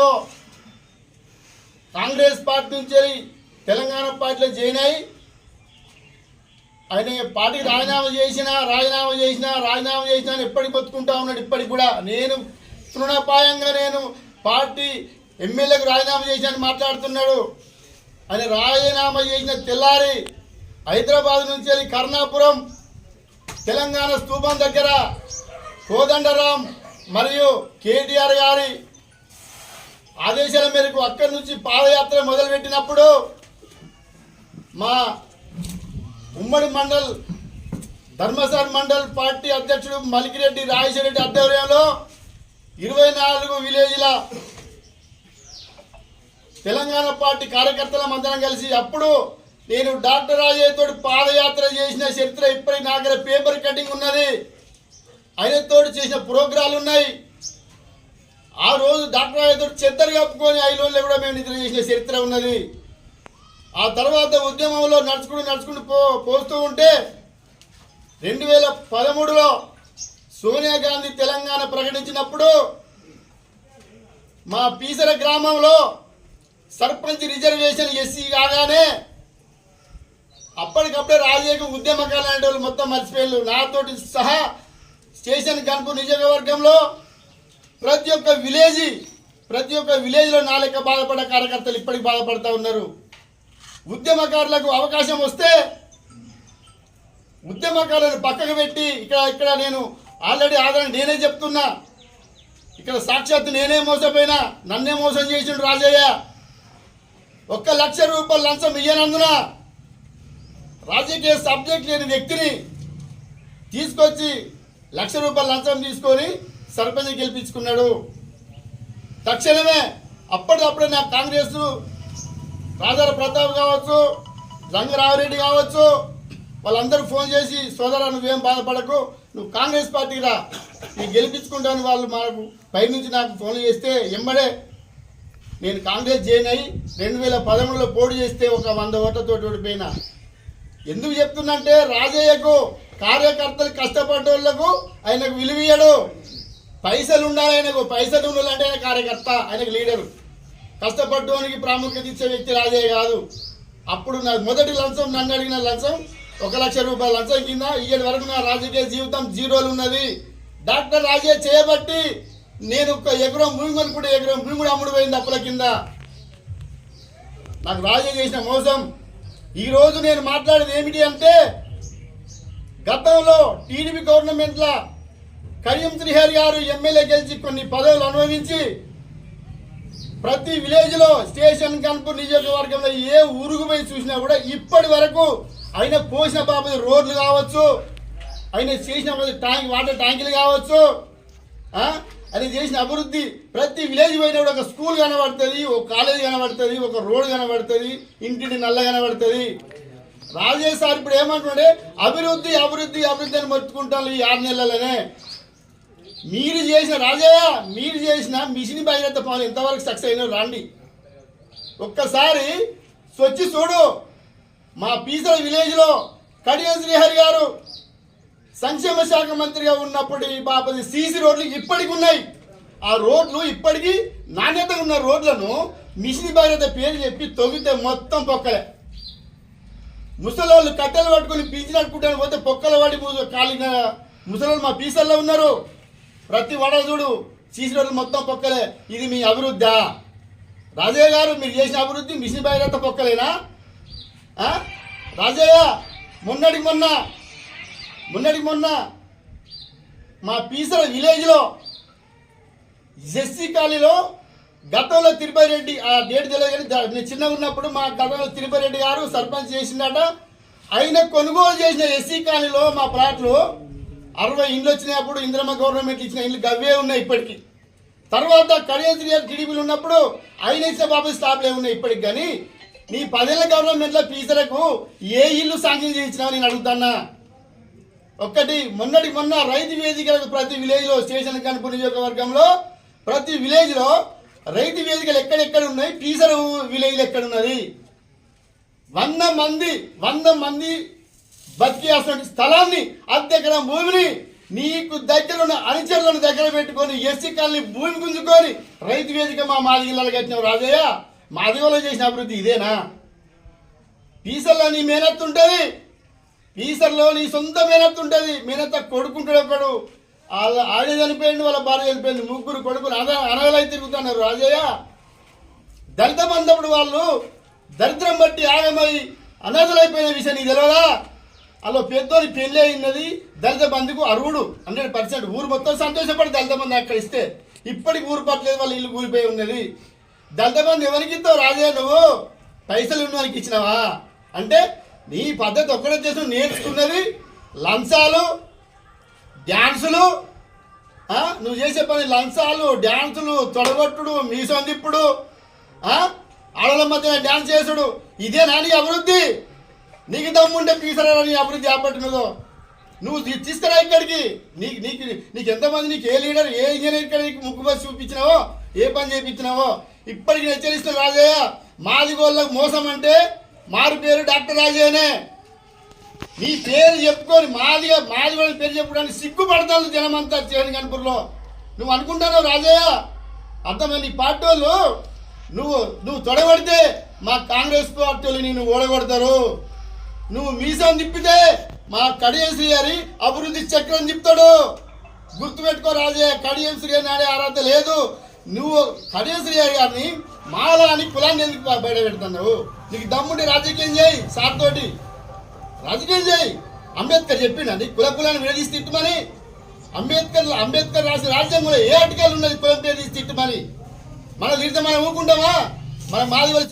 పన్నెండులో కాంగ్రెస్ పార్టీ నుంచి తెలంగాణ పార్టీలో జాయిన్ అయ్యి ఆయన పార్టీకి రాజీనామా చేసినా రాజీనామా చేసినా రాజీనామా చేసినా అని ఎప్పటికి బతుకుంటా ఉన్నాడు ఇప్పటికి కూడా. నేను తృణపాయంగా నేను పార్టీ ఎమ్మెల్యేకు రాజీనామా చేశాను మాట్లాడుతున్నాడు. ఆయన రాజీనామా చేసిన తెల్లారి హైదరాబాద్ నుంచి వెళ్ళి కర్ణాపురం తెలంగాణ స్థూపం దగ్గర కోదండరాం మరియు కేటీఆర్ గారి ఆదేశాల మేరకు అక్కడి నుంచి పాదయాత్ర మొదలుపెట్టినప్పుడు మా ఉమ్మడి మండల్ ధర్మసార్ మండల్ పార్టీ అధ్యక్షుడు మలికిరెడ్డి రాజశేఖరెడ్డి ఆధ్వర్యంలో ఇరవై నాలుగు విలేజ్ల తెలంగాణ పార్టీ కార్యకర్తల మందరం కలిసి అప్పుడు నేను డాక్టర్ రాజయ్యతో పాదయాత్ర చేసిన చరిత్ర ఇప్పటికి నా దగ్గర పేపర్ కటింగ్ ఉన్నది. ఆయనతో చేసిన ప్రోగ్రాలు ఉన్నాయి. ఆ రోజు డాక్టర్ రాజయ్య తోటి చెద్దరు కప్పుకొని ఐదు రోజులు కూడా మేము నిద్ర చేసిన చరిత్ర ఉన్నది. ఆ తర్వాత ఉద్యమంలో నడుచుకుంటూ నడుచుకుంటూ పో పోస్తూ ఉంటే రెండు వేల పదమూడులో సోనియా గాంధీ తెలంగాణ ప్రకటించినప్పుడు మా పీసర గ్రామంలో సర్పంచ్ రిజర్వేషన్ ఎస్సీ కాగానే అప్పటికప్పుడే రాజకీయ ఉద్యమకాలు అనేటోళ్ళు మొత్తం మర్చిపోయారు నాతోటి సహా స్టేషన్ గన్పూర్ నియోజకవర్గంలో ప్రతి ఒక్క విలేజ్ ప్రతి ఒక్క విలేజ్లో నాలెక్క బాధపడే కార్యకర్తలు ఇప్పటికి బాధపడుతూ ఉన్నారు. ఉద్యమకారులకు అవకాశం వస్తే ఉద్యమకారులను పక్కకు పెట్టి ఇక్కడ ఇక్కడ నేను ఆల్రెడీ ఆదరణ నేనే చెప్తున్నా. ఇక్కడ సాక్షాత్తు నేనే మోసపోయినా నన్నే మోసం చేసిండు రాజయ్య. ఒక్క లక్ష రూపాయలు లంచం ఇయ్యనందున రాజకీయ సబ్జెక్ట్ లేని వ్యక్తిని తీసుకొచ్చి లక్ష రూపాయల లంచం తీసుకొని సర్పంచ్ గెలిపించుకున్నాడు. తక్షణమే అప్పటికప్పుడే నా కాంగ్రెస్ రాజార ప్రతాప్ కావచ్చు రంగరామరెడ్డి కావచ్చు వాళ్ళందరూ ఫోన్ చేసి సోదరా నువ్వేం బాధపడకు నువ్వు కాంగ్రెస్ పార్టీకి రా నేను గెలిపించుకుంటాను వాళ్ళు మనకు పైనుంచి నాకు ఫోన్ చేస్తే ఎమ్మడే నేను కాంగ్రెస్ జాయిన్ అయ్యి రెండు వేల పదమూడులో పోటీ చేస్తే ఒక వంద ఓట్లతో ఓడిపోయినా. ఎందుకు చెప్తున్నంటే రాజయ్యకు కార్యకర్తలు కష్టపడ్డోళ్ళకు ఆయనకు విలువీయడు పైసలు ఉండాలి ఆయనకు పైసలు ఉండాలంటే ఆయన కార్యకర్త ఆయనకు లీడరు. కష్టపడ్డోనికి ప్రాముఖ్యత ఇచ్చే వ్యక్తి రాజే కాదు. అప్పుడు నా మొదటి లంచం నన్ను అడిగిన లంచం ఒక లక్ష రూపాయల లంచం కింద ఇయ్యటి వరకు నా రాజకీయ జీవితం జీరోలు ఉన్నది. డాక్టర్ రాజే చేయబట్టి నేను ఒక ఎకరం భూమి కొనుక్కుంటే ఎకరం భూమి కూడా అమ్ముడు పోయింది అప్పుల కింద. నాకు రాజే చేసిన మోసం. ఈరోజు నేను మాట్లాడేది ఏమిటి అంటే గతంలో టీడీపీ గవర్నమెంట్ల కడియం శ్రీహరి గారు ఎమ్మెల్యే గెలిచి కొన్ని పదవులు అనుభవించి ప్రతి విలేజ్లో స్టేషన్ కనుపు నియోజకవర్గంలో ఏ ఊరుకు పోయి చూసినా కూడా ఇప్పటి వరకు ఆయన పోసిన బాబు రోడ్లు కావచ్చు ఆయన చేసిన ట్యాంక్ వాటర్ ట్యాంకులు కావచ్చు అది చేసిన అభివృద్ధి ప్రతి విలేజ్ పోయినప్పుడు ఒక స్కూల్ కనబడుతుంది ఒక కాలేజ్ కనబడుతుంది ఒక రోడ్ కనబడుతుంది ఇంటింటి నల్ల కనబడుతుంది. రాజేష్ సార్ ఇప్పుడు ఏమంటుండే అభివృద్ధి అభివృద్ధి అభివృద్ధి అని మొత్తుకుంటాను ఈ ఆరు నెలలనే. మీరు చేసిన రాజయ్య మీరు చేసిన మిషన్ భగీరథ పనులు ఇంతవరకు సక్సెస్ అయినా రండి. ఒక్కసారి వచ్చి చూడు. మా పీసల విలేజ్లో కడియం శ్రీహరి గారు సంక్షేమ శాఖ మంత్రిగా ఉన్నప్పుడు ఈ బాపది సీసీ రోడ్లు ఇప్పటికి ఉన్నాయి. ఆ రోడ్లు ఇప్పటికీ నాణ్యత ఉన్న రోడ్లను మిషన్ భగీరథ పేరు చెప్పి తొగితే మొత్తం పొక్కలే. ముసలోళ్ళు కట్టెలు పట్టుకొని పీచినట్టుకుంటాను పోతే పొక్కల వాడి కాలిన ముసలోళ్ళు మా పీసల్లో ఉన్నారు. ప్రతి వడ చూడు సీసీ రోడ్లు మొత్తం పొక్కలే. ఇది మీ అభివృద్ధా. రాజయ్య గారు మీరు చేసిన అభివృద్ధి మిషన్ భగీరథ పొక్కలేనా? రాజయ్య మొన్నటికి మొన్న మొన్నటికి మొన్న మా పీసల విలేజ్లో జెస్సీ కాలనీలో గతంలో తిరుపతి రెడ్డి ఆ డేట్ తెలియదు కానీ నేను చిన్నగా ఉన్నప్పుడు మా గతంలో తిరుపతి రెడ్డి గారు సర్పంచ్ చేసిందట ఆయన కొనుగోలు చేసిన ఎస్సీ కాలనీలో మా ప్లాట్లు అరవై ఇండ్లు వచ్చినప్పుడు ఇందిరమ్మ గవర్నమెంట్ ఇచ్చిన ఇండ్లు గవ్వే ఉన్నాయి ఇప్పటికీ. తర్వాత కడియంత్రి గారు టీడీపీలు ఉన్నప్పుడు ఆయన బాబు స్టాప్లే ఉన్నాయి ఇప్పటికి కానీ నీ పదేళ్ళ గవర్నమెంట్లో పీసలకు ఏ ఇల్లు శాంక్షన్ చేయించినావు నేను అడుగుతానా ఒక్కటి మొన్నటి మొన్న రైతు వేదికలకు ప్రతి విలేజ్లో స్టేషన్ కనుపు నియోజకవర్గంలో ప్రతి విలేజ్లో రైతు వేదికలు ఎక్కడెక్కడ ఉన్నాయి? టీచర్ విలేజ్లు ఎక్కడున్నది? వంద మంది వంద మంది బతికేస్తున్న స్థలాన్ని అద్దెకర భూమిని నీకు దగ్గర ఉన్న అనుచరులను దగ్గర పెట్టుకొని ఎస్సీ కాలనీ భూమి గుంజుకొని రైతు వేదిక మా మాదిగలలో కట్టినావు రాజయ్య. మాదిగలో చేసిన అభివృద్ధి ఇదేనా? పీసర్లో నీ మేనత్తు ఉంటుంది. పీసర్లో నీ సొంత మేనత్తు ఉంటుంది. మేనత్త కొడుకుంటాడు ఎప్పుడు? వాళ్ళ ఆడే చనిపోయింది వాళ్ళ భార్య చనిపోయింది ముగ్గురు కొడుకులు అన అనగలై తిరుగుతున్నారు రాజయ్య. దళిత బంధపుడు వాళ్ళు దరిద్రం బట్టి ఆగమై అనాథలైపోయిన విషయం నీకు తెలియదా అలా పెద్దోని పెళ్ళి అయినది దళిత బంధుకు అరువుడు హండ్రెడ్ పర్సెంట్. ఊరు మొత్తం సంతోషపడి దళిత బంధు అక్కడ ఇస్తే ఇప్పటికి ఊరు పట్టలేదు వాళ్ళ ఇల్లు కూలిపోయి ఉన్నది. దళిత బంధు ఎవరికి ఇస్తావు రాజయ్య నువ్వు? పైసలు ఉన్నవానికి ఇచ్చినావా? అంటే నీ పద్ధతి ఒక్కడే చేసిన నేర్చుకున్నది లంచాలు డ్యాన్సులు నువ్వు చేసే పని లంచాలు డ్యాన్సులు తొడగొట్టుడు మీసం తిప్పుడు ఆడల మధ్య డ్యాన్స్ చేసుడు. ఇదే నాని అభివృద్ధి? నీకు దమ్ముంటే పీసరా నీ అభివృద్ధి చేపట్టినదో నువ్వు తీసుకురా ఇక్కడికి. నీకు నీకు నీకు ఎంతమంది నీకు ఏ లీడర్ ఏ ఇంజనీర్ ఇక్కడ నీకు ముక్కు బస్సు చూపించినావో ఏ పని చేయించినావో ఇప్పటికి హెచ్చరిస్తున్న రాజయ్య మాదిగోళ్ళకు మోసం అంటే మారు పేరు డాక్టర్ రాజయ్యనే. నీ పేరు చెప్పుకొని మాదిగా మాది వాళ్ళ పేరు చెప్పుకోవడానికి సిగ్గుపడతాను జనమంతా చేయని కనుపూర్లో నువ్వు అనుకుంటావు రాజయ్య? అర్థమైంది? నీ పార్టీ వాళ్ళు నువ్వు నువ్వు తొడగొడితే మా కాంగ్రెస్ పార్టీ వాళ్ళు నిన్ను ఓడగొడతారు. నువ్వు మీసం తిప్పితే మా కడియం శ్రీహరి అభివృద్ధి చక్రం తిప్పుతాడు గుర్తుపెట్టుకో రాజయ్య కడియం అని ఆడే అర్హత లేదు. నువ్వు కడియం శ్రీహరి గారిని మాల అని కులాన్ని ఎందుకు బయట పెడుతున్నావు? నీకు దమ్ముండి రాజకీయం చేయి సార్ తోటి. రాజకీయం చేయి. అంబేద్కర్ చెప్పిండు అది. కుల కులాన్ని విడదీసి తిట్టమని. అంబేద్కర్ అంబేద్కర్ రాసిన రాజ్యాంగంలో ఏ ఆర్టికల్ ఉన్నది కులం పేరు తీసి తిట్టమని. మన తిడితే మనం ఊరుకుంటామా? మన మాది